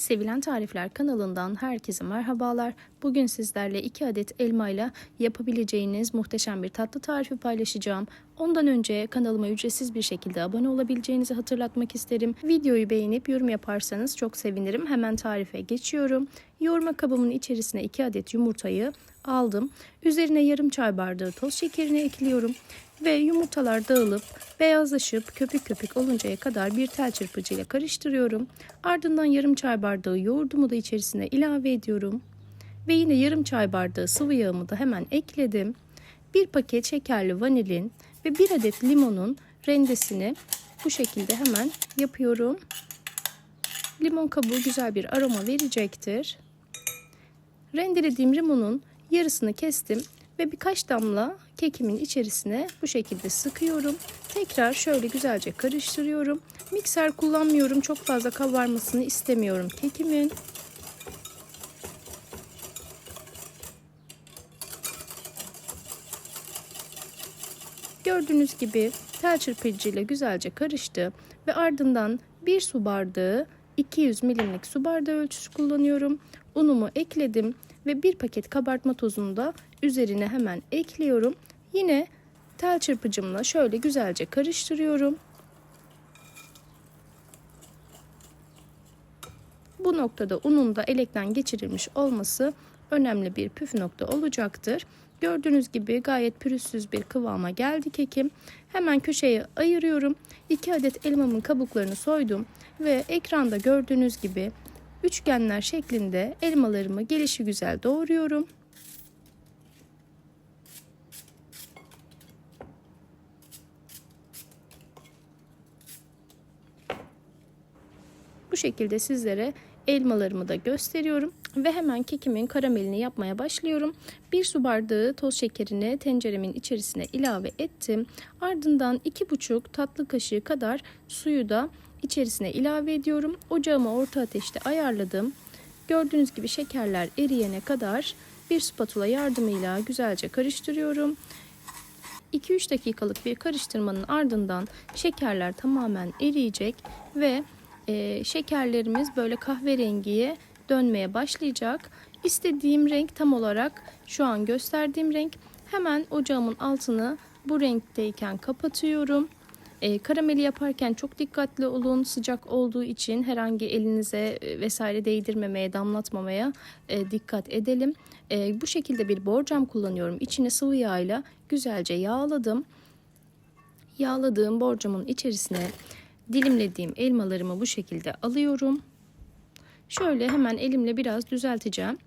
Sevilen Tarifler kanalından herkese merhabalar. Bugün sizlerle 2 adet elmayla yapabileceğiniz muhteşem bir tatlı tarifi paylaşacağım. Ondan önce kanalıma ücretsiz bir şekilde abone olabileceğinizi hatırlatmak isterim. Videoyu beğenip yorum yaparsanız çok sevinirim. Hemen tarife geçiyorum. Yoğurma kabımın içerisine 2 adet yumurtayı aldım. Üzerine yarım çay bardağı toz şekerini ekliyorum ve yumurtalar dağılıp beyazlaşıp köpük köpük oluncaya kadar bir tel çırpıcıyla karıştırıyorum. Ardından yarım çay bardağı yoğurdumu da içerisine ilave ediyorum. Ve yine yarım çay bardağı sıvı yağımı da hemen ekledim. Bir paket şekerli vanilin ve bir adet limonun rendesini bu şekilde hemen yapıyorum. Limon kabuğu güzel bir aroma verecektir. Rendelediğim limonun yarısını kestim ve birkaç damla kekimin içerisine bu şekilde sıkıyorum. Tekrar şöyle güzelce karıştırıyorum. Mikser kullanmıyorum. Çok fazla kabarmasını istemiyorum kekimin. Gördüğünüz gibi tel çırpıcıyla güzelce karıştı ve ardından bir su bardağı 200 milimlik su bardağı ölçüsü kullanıyorum. Unumu ekledim ve bir paket kabartma tozunu da üzerine hemen ekliyorum. Yine tel çırpıcımla şöyle güzelce karıştırıyorum. Bu noktada unun da elekten geçirilmiş olması önemli bir püf nokta olacaktır. Gördüğünüz gibi gayet pürüzsüz bir kıvama geldi kekim. Hemen köşeye ayırıyorum. 2 adet elmamın kabuklarını soydum ve ekranda gördüğünüz gibi üçgenler şeklinde elmalarımı gelişi güzel doğruyorum. Bu şekilde sizlere elmalarımı da gösteriyorum ve hemen kekimin karamelini yapmaya başlıyorum. Bir su bardağı toz şekerini tenceremin içerisine ilave ettim. Ardından 2,5 tatlı kaşığı kadar suyu da içerisine ilave ediyorum. Ocağımı orta ateşte ayarladım. Gördüğünüz gibi şekerler eriyene kadar bir spatula yardımıyla güzelce karıştırıyorum. 2-3 dakikalık bir karıştırmanın ardından şekerler tamamen eriyecek ve e, şekerlerimiz böyle kahverengiye dönmeye başlayacak. İstediğim renk tam olarak şu an gösterdiğim renk. Hemen ocağımın altını bu renkteyken kapatıyorum. E, karameli yaparken çok dikkatli olun. Sıcak olduğu için herhangi elinize e, vesaire değdirmemeye, damlatmamaya e, dikkat edelim. E, bu şekilde bir borcam kullanıyorum. İçine sıvı yağ güzelce yağladım. Yağladığım borcamın içerisine dilimlediğim elmalarımı bu şekilde alıyorum. Şöyle hemen elimle biraz düzelteceğim.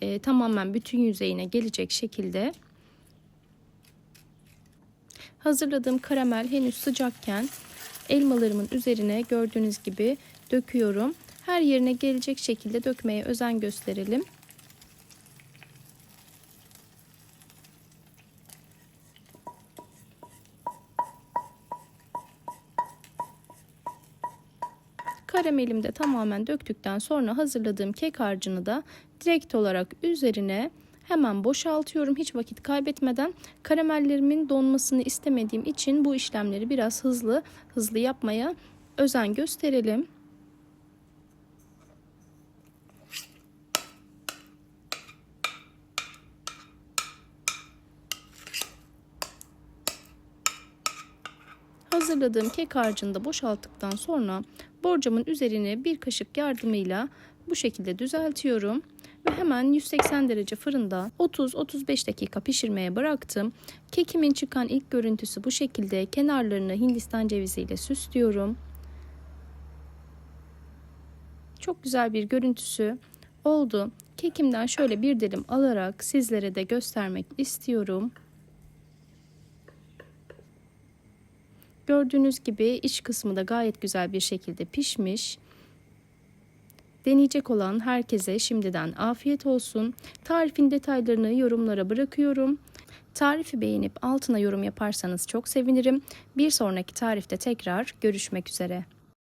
E, tamamen bütün yüzeyine gelecek şekilde. Hazırladığım karamel henüz sıcakken elmalarımın üzerine gördüğünüz gibi döküyorum. Her yerine gelecek şekilde dökmeye özen gösterelim. Karamelimi de tamamen döktükten sonra hazırladığım kek harcını da direkt olarak üzerine hemen boşaltıyorum hiç vakit kaybetmeden. Karamellerimin donmasını istemediğim için bu işlemleri biraz hızlı hızlı yapmaya özen gösterelim. Hazırladığım kek harcını da boşalttıktan sonra borcamın üzerine bir kaşık yardımıyla bu şekilde düzeltiyorum ve hemen 180 derece fırında 30-35 dakika pişirmeye bıraktım. Kekimin çıkan ilk görüntüsü bu şekilde. Kenarlarını hindistan ceviziyle süslüyorum. Çok güzel bir görüntüsü oldu. Kekimden şöyle bir dilim alarak sizlere de göstermek istiyorum. Gördüğünüz gibi iç kısmı da gayet güzel bir şekilde pişmiş. Deneyecek olan herkese şimdiden afiyet olsun. Tarifin detaylarını yorumlara bırakıyorum. Tarifi beğenip altına yorum yaparsanız çok sevinirim. Bir sonraki tarifte tekrar görüşmek üzere.